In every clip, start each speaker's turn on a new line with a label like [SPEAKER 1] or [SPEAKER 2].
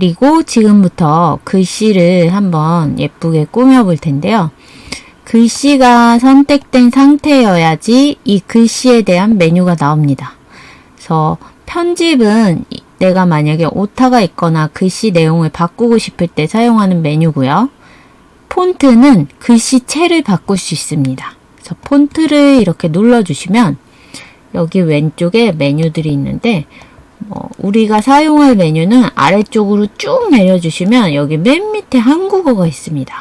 [SPEAKER 1] 그리고 지금부터 글씨를 한번 예쁘게 꾸며 볼 텐데요. 글씨가 선택된 상태여야지 이 글씨에 대한 메뉴가 나옵니다. 그래서 편집은 이- 내가 만약에 오타가 있거나 글씨 내용을 바꾸고 싶을 때 사용하는 메뉴고요. 폰트는 글씨체를 바꿀 수 있습니다. 그래서 폰트를 이렇게 눌러주시면 여기 왼쪽에 메뉴들이 있는데 뭐 우리가 사용할 메뉴는 아래쪽으로 쭉 내려주시면 여기 맨 밑에 한국어가 있습니다.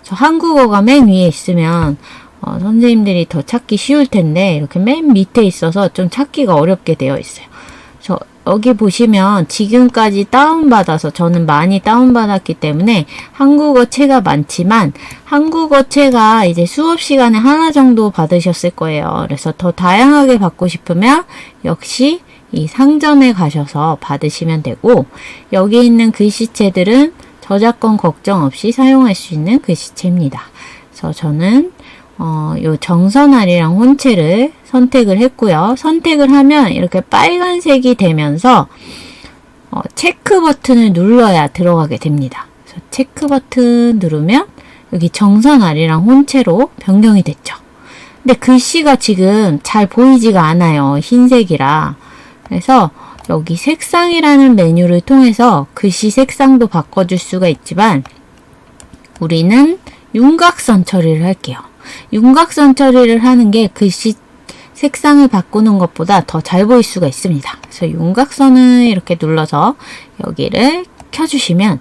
[SPEAKER 1] 그래서 한국어가 맨 위에 있으면 어, 선생님들이 더 찾기 쉬울 텐데 이렇게 맨 밑에 있어서 좀 찾기가 어렵게 되어 있어요. 그래서 여기 보시면 지금까지 다운받아서 저는 많이 다운받았기 때문에 한국어 채가 많지만 한국어 채가 이제 수업 시간에 하나 정도 받으셨을 거예요. 그래서 더 다양하게 받고 싶으면 역시 이 상점에 가셔서 받으시면 되고 여기 있는 글씨체들은 저작권 걱정 없이 사용할 수 있는 글씨체입니다. 그래서 저는 어, 요 정선알이랑 혼체를 선택을 했고요. 선택을 하면 이렇게 빨간색이 되면서 어, 체크 버튼을 눌러야 들어가게 됩니다. 그래서 체크 버튼 누르면 여기 정선알이랑 혼체로 변경이 됐죠. 근데 글씨가 지금 잘 보이지가 않아요. 흰색이라. 그래서 여기 색상이라는 메뉴를 통해서 글씨 색상도 바꿔줄 수가 있지만 우리는 윤곽선 처리를 할게요. 윤곽선 처리를 하는 게 글씨 색상을 바꾸는 것보다 더 잘 보일 수가 있습니다. 그래서 윤곽선을 이렇게 눌러서 여기를 켜주시면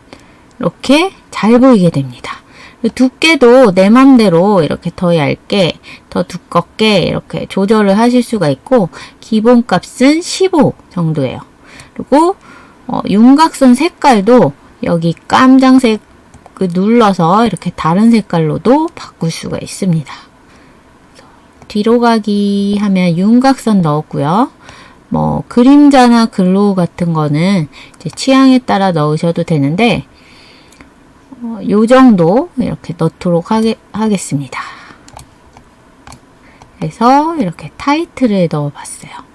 [SPEAKER 1] 이렇게 잘 보이게 됩니다. 두께도 내 맘대로 이렇게 더 얇게, 더 두껍게 이렇게 조절을 하실 수가 있고 기본값은 15 정도예요. 그리고 어, 윤곽선 색깔도 여기 깜장색 그 눌러서 이렇게 다른 색깔로도 바꿀 수가 있습니다. 뒤로 가기 하면 윤곽선 넣었고요. 뭐 그림자나 글로우 같은 거는 취향에 따라 넣으셔도 되는데 어, 요 정도 이렇게 넣도록 하게, 하겠습니다. 그래서 이렇게 타이틀을 넣어봤어요.